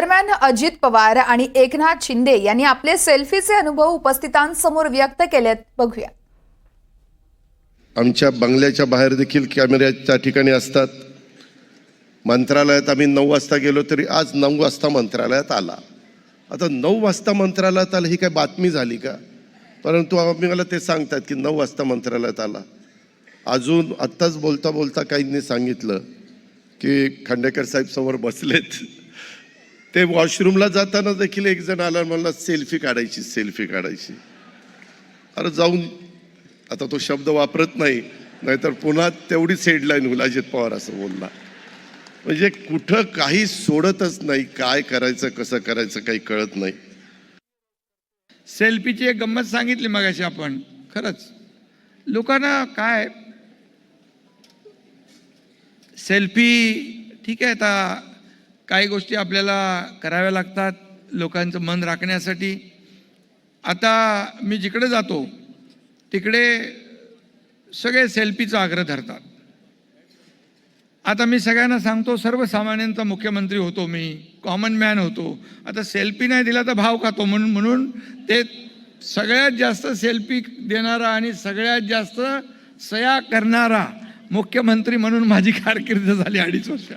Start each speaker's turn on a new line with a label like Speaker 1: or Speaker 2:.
Speaker 1: दरम्यान अजित पवार आणि एकनाथ शिंदे यांनी आपले सेल्फीचे अनुभव उपस्थितांसमोर व्यक्त केलेत. बघूया.
Speaker 2: आमच्या बंगल्याच्या बाहेर देखील कॅमेऱ्याच्या ठिकाणी असतात. मंत्रालयात आम्ही नऊ वाजता गेलो तरी आज नऊ वाजता मंत्रालयात आला. आता नऊ वाजता मंत्रालयात आला ही काय बातमी झाली का? परंतु आम्ही मला ते सांगतात की नऊ वाजता मंत्रालयात आला. अजून आत्ताच बोलता बोलता काहींनी सांगितलं की खांडेकर साहेब समोर बसलेत. ते वॉशरूमला जाताना देखील एक जण आला मला सेल्फी काढायची सेल्फी काढायची. अरे जाऊन आता तो शब्द वापरत नाही नाहीतर पुन्हा तेवढीच हेडलाईन होईल अजित पवार असं बोलला म्हणजे कुठं काही सोडतच नाही काय करायचं कसं करायचं काही कळत नाही.
Speaker 3: सेल्फीची एक गंमत सांगितली मगाशी आपण खरंच. लोकांना काय सेल्फी ठीक आहे आता काही गोष्टी आपल्याला कराव्या लागतात लोकांचं मन राखण्यासाठी. आता मी जिकडे जातो तिकडे सगळे सेल्फीचा आग्रह धरतात. आता मी सगळ्यांना सांगतो सर्वसामान्यांचा मुख्यमंत्री होतो मी कॉमन मॅन होतो. आता सेल्फी नाही दिला तर भाव खातो म्हणून म्हणून ते सगळ्यात जास्त सेल्फी देणारा आणि सगळ्यात जास्त सया करणारा मुख्यमंत्री म्हणून माझी कारकीर्द झाली अडीच वर्ष.